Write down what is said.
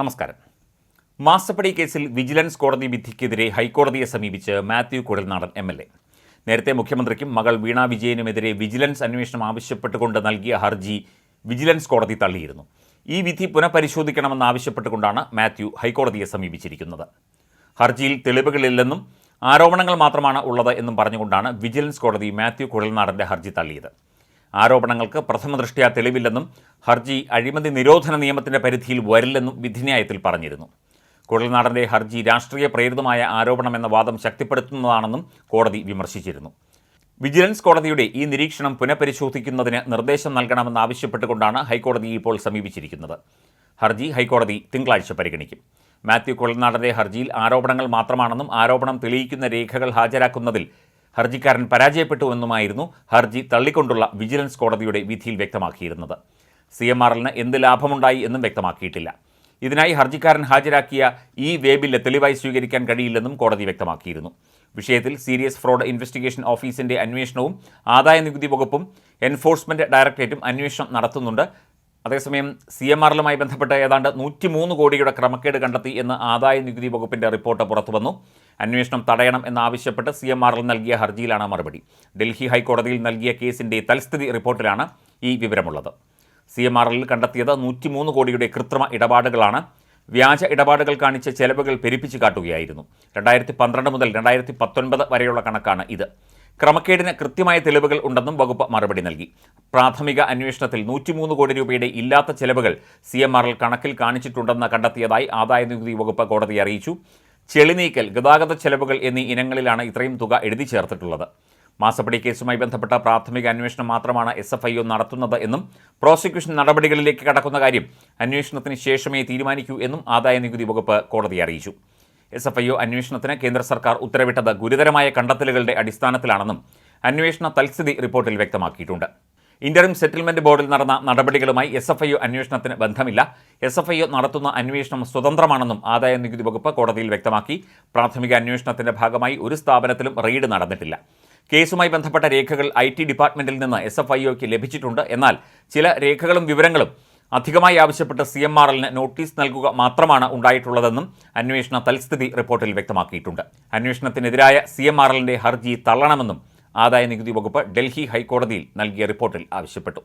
നമസ്കാരം. മാസപ്പടി കേസിൽ വിജിലൻസ് കോടതി വിധിക്കെതിരെ ഹൈക്കോടതിയെ സമീപിച്ച് Mathew Kuzhalnadan M L A. നേരത്തെ മുഖ്യമന്ത്രിക്കും മകൾ വീണ വിജയനുമെതിരെ വിജിലൻസ് അന്വേഷണം ആവശ്യപ്പെട്ടുകൊണ്ട് നൽകിയ ഹർജി വിജിലൻസ് കോടതി തള്ളിയിരുന്നു. ഈ വിധി പുനഃപരിശോധിക്കണമെന്നാവശ്യപ്പെട്ടുകൊണ്ടാണ് മാത്യു ഹൈക്കോടതിയെ സമീപിച്ചിരിക്കുന്നത്. ഹർജിയിൽ തെളിവുകളില്ലെന്നും ആരോപണങ്ങൾ മാത്രമാണ് ഉള്ളത് എന്നും പറഞ്ഞുകൊണ്ടാണ് വിജിലൻസ് കോടതി മാത്യു കുഴൽനാടന്റെ ഹർജി തള്ളിയത്. ആരോപണങ്ങൾക്ക് പ്രഥമ ദൃഷ്ട്യാ തെളിവില്ലെന്നും ഹർജി അഴിമതി നിരോധന നിയമത്തിന്റെ പരിധിയിൽ വരില്ലെന്നും വിധിന്യായത്തിൽ പറഞ്ഞിരുന്നു. കുഴൽനാടന്റെ ഹർജി രാഷ്ട്രീയ പ്രേരിതമായ ആരോപണമെന്ന വാദം ശക്തിപ്പെടുത്തുന്നതാണെന്നും കോടതി വിമർശിച്ചിരുന്നു. വിജിലൻസ് കോടതിയുടെ ഈ നിരീക്ഷണം പുനഃപരിശോധിക്കുന്നതിന് നിർദ്ദേശം നൽകണമെന്നാവശ്യപ്പെട്ടുകൊണ്ടാണ് ഹൈക്കോടതി ഇപ്പോൾ സമീപിച്ചിരിക്കുന്നത്. ഹർജി ഹൈക്കോടതി തിങ്കളാഴ്ച പരിഗണിക്കും. മാത്യു കുഴൽനാടന്റെ ഹർജിയിൽ ആരോപണങ്ങൾ മാത്രമാണെന്നും ആരോപണം തെളിയിക്കുന്ന രേഖകൾ ഹാജരാക്കുന്നതിൽ ഹർജിക്കാരൻ പരാജയപ്പെട്ടുവെന്നുമായിരുന്നു ഹർജി തള്ളിക്കൊണ്ടുള്ള വിജിലൻസ് കോടതിയുടെ വിധിയിൽ വ്യക്തമാക്കിയിരുന്നത്. സി എം ആർ എല്ലിന് എന്ത് ലാഭമുണ്ടായി എന്നും വ്യക്തമാക്കിയിട്ടില്ല. ഇതിനായി ഹർജിക്കാരൻ ഹാജരാക്കിയ ഈ വേ ബില്ല് തെളിവായി സ്വീകരിക്കാൻ കഴിയില്ലെന്നും കോടതി വ്യക്തമാക്കിയിരുന്നു. വിഷയത്തിൽ സീരിയസ് ഫ്രോഡ് ഇൻവെസ്റ്റിഗേഷൻ ഓഫീസിന്റെ അന്വേഷണവും ആദായ നികുതി വകുപ്പും എൻഫോഴ്സ്മെന്റ് ഡയറക്ടറേറ്റും അന്വേഷണം നടത്തുന്നുണ്ട്. അതേസമയം സി എം ആർ എല്ലുമായി ബന്ധപ്പെട്ട് ഏതാണ്ട് നൂറ്റിമൂന്ന് കോടിയുടെ ക്രമക്കേട് കണ്ടെത്തി എന്ന് ആദായ നികുതി വകുപ്പിന്റെ റിപ്പോർട്ട് പുറത്തുവന്നു. അന്വേഷണം തടയണം എന്നാവശ്യപ്പെട്ട് സി എം ആർ എൽ നൽകിയ ഹർജിയിലാണ് മറുപടി. ഡൽഹി ഹൈക്കോടതിയിൽ നൽകിയ കേസിന്റെ തൽസ്ഥിതി റിപ്പോർട്ടിലാണ് ഈ വിവരമുള്ളത്. സി എം എല്ലിൽ കണ്ടെത്തിയത് നൂറ്റിമൂന്ന് കോടിയുടെ കൃത്രിമ ഇടപാടുകളാണ്. വ്യാജ ഇടപാടുകൾ കാണിച്ച ചെലവുകൾ പെരുപ്പിച്ചു കാട്ടുകയായിരുന്നു. രണ്ടായിരത്തി പന്ത്രണ്ട് മുതൽ രണ്ടായിരത്തി പത്തൊൻപത് വരെയുള്ള കണക്കാണ് ഇത്. ക്രമക്കേടിന് കൃത്യമായ തെളിവുകൾ ഉണ്ടെന്നും വകുപ്പ് മറുപടി നൽകി. പ്രാഥമിക അന്വേഷണത്തിൽ നൂറ്റിമൂന്ന് കോടി രൂപയുടെ ഇല്ലാത്ത ചെലവുകൾ സി എം ആർ എൽ കണക്കിൽ കാണിച്ചിട്ടുണ്ടെന്ന് കണ്ടെത്തിയതായി ആദായ നികുതി വകുപ്പ് കോടതി അറിയിച്ചു. ചെളിനീക്കൽ ഗതാഗത ചെലവുകൾ എന്നീ ഇനങ്ങളിലാണ് ഇത്രയും തുക എഴുതി ചേർത്തിട്ടുള്ളത്. മാസപ്പടി കേസുമായി ബന്ധപ്പെട്ട പ്രാഥമിക അന്വേഷണം മാത്രമാണ് എസ് എഫ് ഐ ഒ നടത്തുന്നത് എന്നും പ്രോസിക്യൂഷൻ നടപടികളിലേക്ക് കടക്കുന്ന കാര്യം അന്വേഷണത്തിന് ശേഷമേ തീരുമാനിക്കൂ എന്നും ആദായ നികുതി വകുപ്പ് കോടതിയെ അറിയിച്ചു. എസ് എഫ് ഐ ഒ അന്വേഷണത്തിന് കേന്ദ്ര സർക്കാർ ഉത്തരവിട്ടത് ഗുരുതരമായ കണ്ടെത്തലുകളുടെ അടിസ്ഥാനത്തിലാണെന്നും അന്വേഷണ തൽസ്ഥിതി റിപ്പോർട്ടിൽ വ്യക്തമാക്കിയിട്ടുണ്ട്. ഇന്ററിം സെറ്റിൽമെന്റ് ബോർഡിൽ നടന്ന നടപടികളുമായി എസ് എഫ് ഐ അന്വേഷണത്തിന് ബന്ധമില്ല. എസ് എഫ് ഐ നടത്തുന്ന അന്വേഷണം സ്വതന്ത്രമാണെന്നും ആദായ നികുതി വകുപ്പ് കോടതിയിൽ വ്യക്തമാക്കി. പ്രാഥമിക അന്വേഷണത്തിന്റെ ഭാഗമായി ഒരു സ്ഥാപനത്തിലും റെയ്ഡ് നടന്നിട്ടില്ല. കേസുമായി ബന്ധപ്പെട്ട രേഖകൾ ഐ ടി ഡിപ്പാർട്ട്മെന്റിൽ നിന്ന് എസ് എഫ് ഐ ഒക്ക് ലഭിച്ചിട്ടുണ്ട്. എന്നാൽ ചില രേഖകളും വിവരങ്ങളും അധികമായി ആവശ്യപ്പെട്ട് സി എം ആർ എല്ലിന് നോട്ടീസ് നൽകുക മാത്രമാണ് ഉണ്ടായിട്ടുള്ളതെന്നും അന്വേഷണ തൽസ്ഥിതി റിപ്പോർട്ടിൽ വ്യക്തമാക്കിയിട്ടുണ്ട്. അന്വേഷണത്തിനെതിരായ സി എം ആർ എല്ലിന്റെ ഹർജി തള്ളണമെന്നും ആദായ നികുതി വകുപ്പ് ഡൽഹി ഹൈക്കോടതിയിൽ നൽകിയ റിപ്പോർട്ടിൽ ആവശ്യപ്പെട്ടു